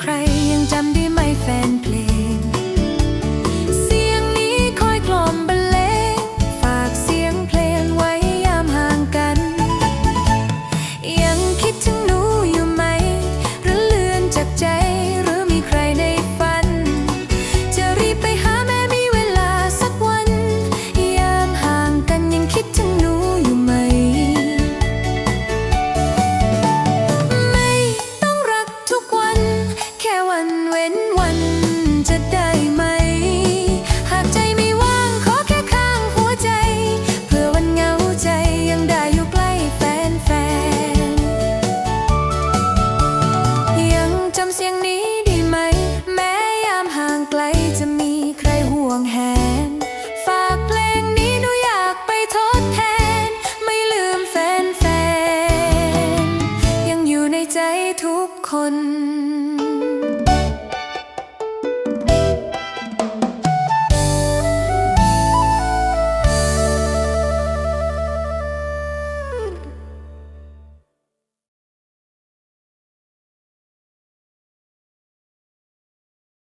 ใครยังจำได้ไหมแฟนเพลง คน